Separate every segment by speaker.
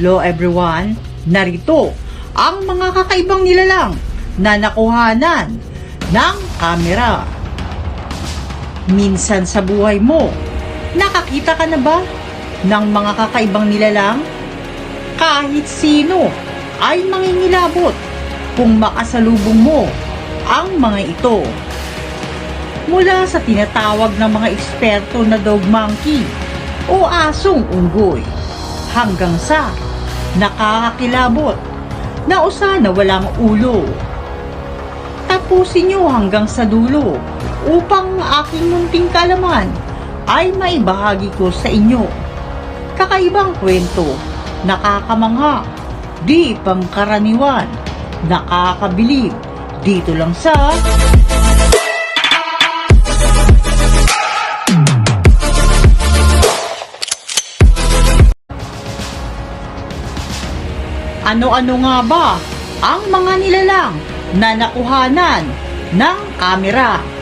Speaker 1: Hello everyone! Narito ang mga kakaibang nilalang na nakuhanan ng kamera. Minsan sa buhay mo, nakakita ka na ba ng mga kakaibang nilalang? Kahit sino ay mangingilabot kung makasalubong mo ang mga ito. Mula sa tinatawag ng mga eksperto na dog monkey o asong unggoy hanggang sa nakakakilabot na usa na walang ulo. Tapusin nyo hanggang sa dulo upang aking munting kalaman ay maibahagi ko sa inyo. Kakaibang kwento, nakakamangha, di pangkaraniwan, nakakabilib, dito lang sa Ano-ano nga ba ang mga nilalang na nakuhanan ng kamera?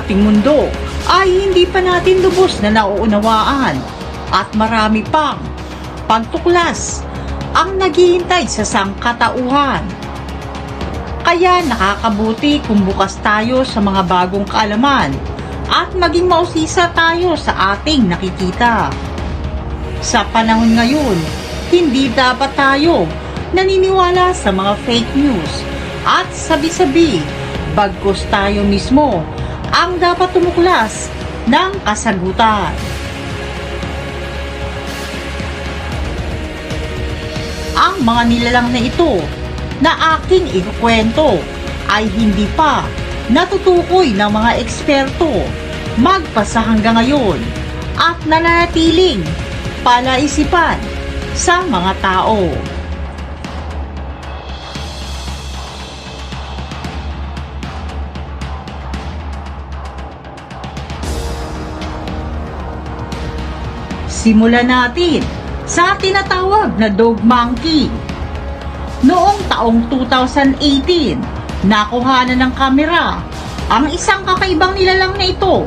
Speaker 1: Ating mundo ay hindi pa natin lubos na nauunawaan at marami pang pagtuklas ang naghihintay sa sangkatauhan. Kaya nakakabuti kung bukas tayo sa mga bagong kaalaman at maging mausisa tayo sa ating nakikita. Sa panahon ngayon, hindi dapat tayo naniniwala sa mga fake news at sabi-sabi bagkus tayo mismo ang dapat tumuklas ng kasagutan. Ang mga nilalang na ito na aking ikukwento ay hindi pa natutukoy ng mga eksperto magpasa hanggang ngayon at nananatiling palaisipan sa mga tao. Simulan natin sa tinatawag na dog monkey. Noong taong 2018, nakuhanan ng kamera ang isang kakaibang nilalang na ito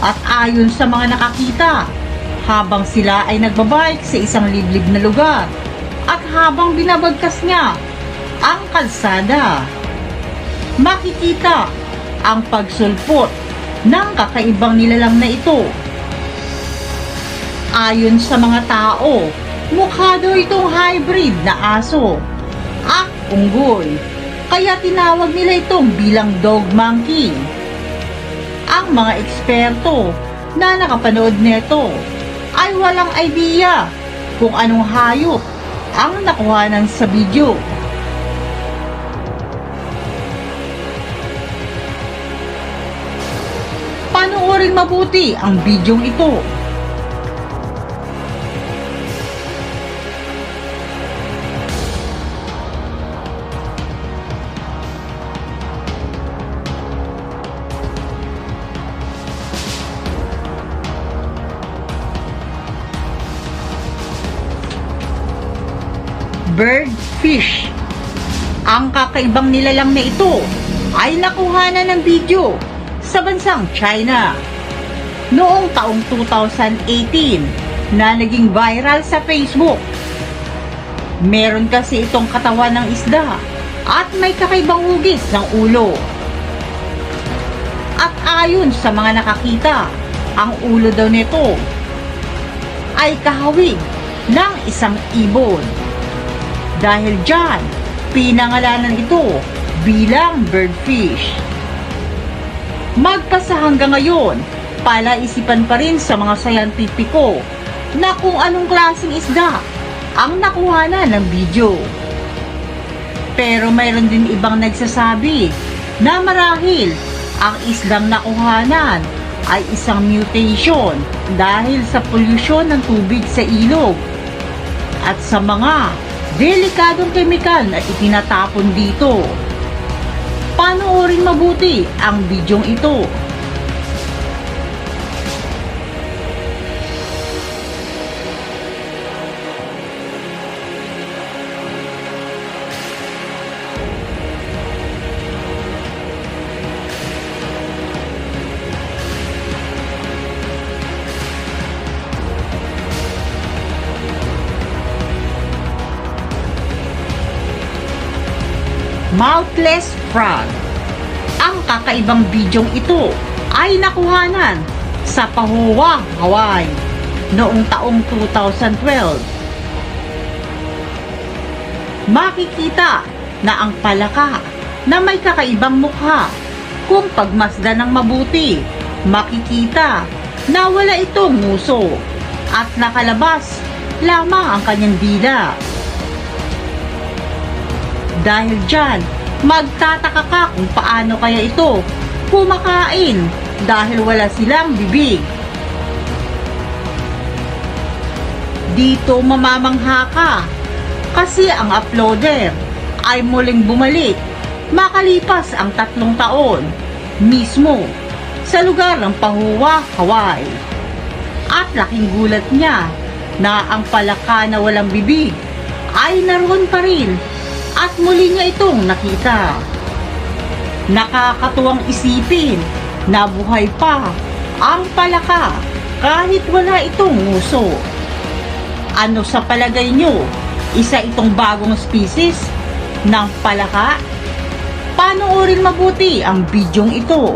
Speaker 1: at ayon sa mga nakakita, habang sila ay nagbabike sa isang liblib na lugar at habang binabagkas niya ang kalsada, makikita ang pagsulpot ng kakaibang nilalang na ito Ayon sa mga tao, mukha daw itong hybrid na aso at unggoy. Kaya tinawag nila itong bilang dog monkey. Ang mga eksperto na nakapanood nito ay walang idea kung anong hayop ang nakuhanan sa video. Panoorin mabuti ang bidyong ito birdfish. Ang kakaibang nilalang na ito ay nakuhanan ng video sa bansang China. Noong taong 2018 na naging viral sa Facebook. Meron kasi itong katawan ng isda at may kakaibang hugis ng ulo. At ayon sa mga nakakita, ang ulo daw nito ay kahawig ng isang ibon. Dahil dyan, pinangalanan ito bilang birdfish. Magpasa hanggang ngayon, palaisipan pa rin sa mga sayantipiko na kung anong klaseng isda ang nakuhanan ng video. Pero mayroon din ibang nagsasabi na marahil ang islang nakuhanan ay isang mutation dahil sa polusyon ng tubig sa ilog at sa mga delikadong kemikal na itinatapon dito. Panoorin mabuti ang bidyong ito. Mouthless Frog. Ang kakaibang bidyong ito ay nakuhanan sa Pahuwa, Hawaii noong taong 2012. Makikita na ang palaka na may kakaibang mukha kung pagmasdan ng mabuti, makikita na wala itong nguso at nakalabas lamang ang kanyang dila. Dahil dyan, magtataka ka kung paano kaya ito kumakain dahil wala silang bibig. Dito mamamangha ka kasi ang uploader ay muling bumalik makalipas ang tatlong taon mismo sa lugar ng Pahuwa, Hawaii. At laking gulat niya na ang palaka na walang bibig ay naroon pa rin at muli niya itong nakita. Nakakatuwang isipin na buhay pa ang palaka kahit wala itong nguso. Ano sa palagay nyo? Isa itong bagong species ng palaka? Panoorin mabuti ang bidyong ito.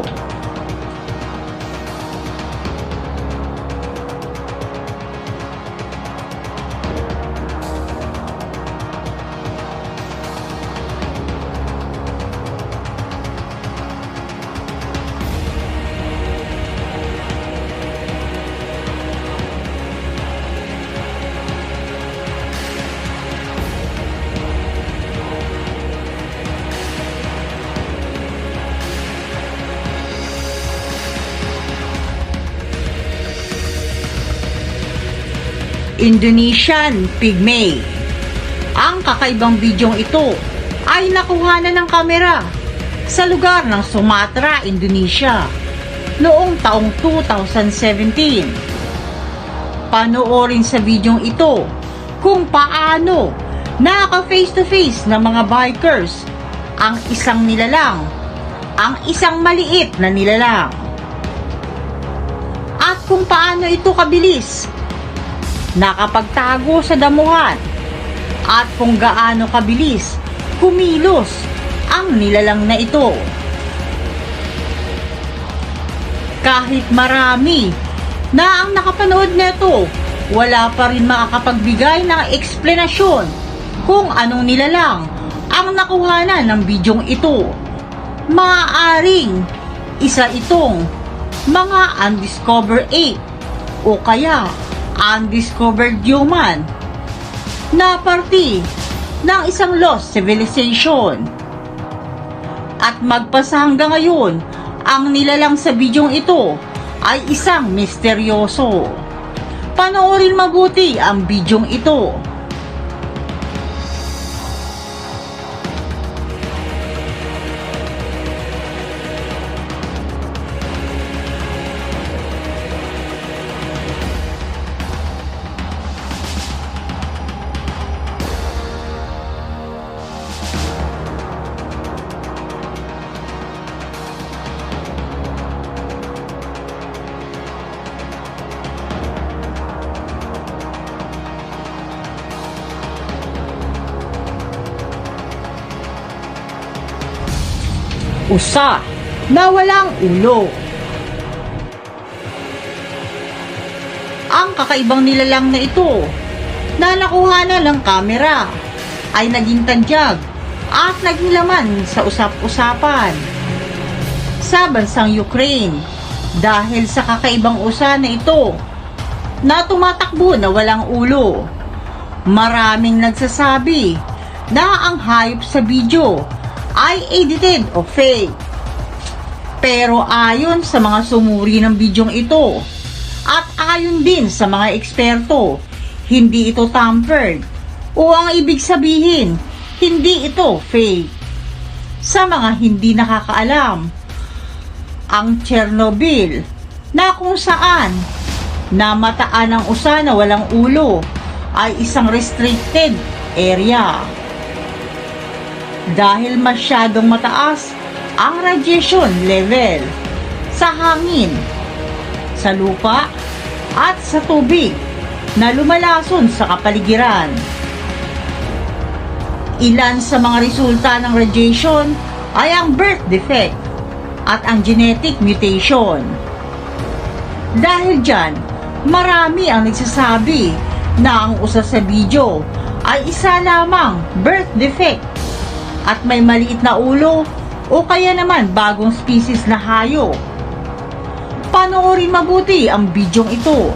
Speaker 1: Indonesian Pygmy. Ang kakaibang bidyong ito ay nakuha na ng kamera sa lugar ng Sumatra, Indonesia noong taong 2017. Panoorin sa bidyong ito kung paano naka face to face ng mga bikers ang isang nilalang, ang isang maliit na nilalang. At kung paano ito kabilis nakapagtago sa damuhan at kung gaano kabilis kumilos ang nilalang na ito. Kahit marami na ang nakapanood nito, wala pa rin makakapagbigay ng eksplenasyon kung anong nilalang ang nakuhanan ng bidyong ito. Maaaring isa itong mga undiscovered ape o kaya undiscovered human na parte ng isang lost civilization. At magpasa hanggang ngayon, ang nilalang sa bidyong ito ay isang misteryoso. Panoorin mabuti ang bidyong ito. Usa na walang ulo. Ang kakaibang nilalang na ito na nakuha na ng kamera ay naging tandyag at naging laman sa usap-usapan sa bansang Ukraine dahil sa kakaibang usa na ito na tumatakbo na walang ulo. Maraming nagsasabi na ang hayop sa video ay edited o fake. Pero ayon sa mga sumuri ng bidyong ito at ayon din sa mga eksperto, hindi ito tampered o ang ibig sabihin, hindi ito fake. Sa mga hindi nakakaalam, ang Chernobyl na kung saan namataan ng usa na walang ulo ay isang restricted area. Dahil masyadong mataas ang radiation level sa hangin, sa lupa at sa tubig na lumalason sa kapaligiran. Ilan sa mga resulta ng radiation ay ang birth defect at ang genetic mutation. Dahil dyan, marami ang nagsasabi na ang usa sa video ay isa lamang birth defect at may maliit na ulo o kaya naman bagong species na hayop. Panoorin mabuti ang bidyong ito.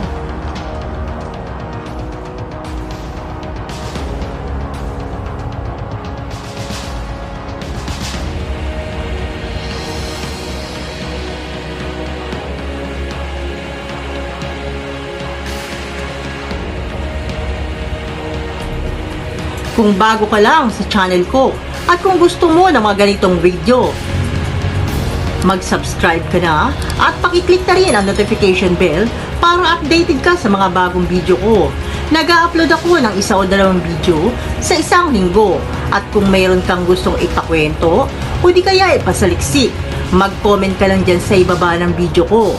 Speaker 1: Kung bago ka lang sa channel ko at kung gusto mo ng mga ganitong video, mag-subscribe ka na at pakiclick na rin ang notification bell para updated ka sa mga bagong video ko. Nag-upload ako ng isa o dalawang video sa isang linggo at kung mayroon kang gustong ipakwento o di kaya ipasaliksik, mag-comment ka lang dyan sa ibaba ng video ko.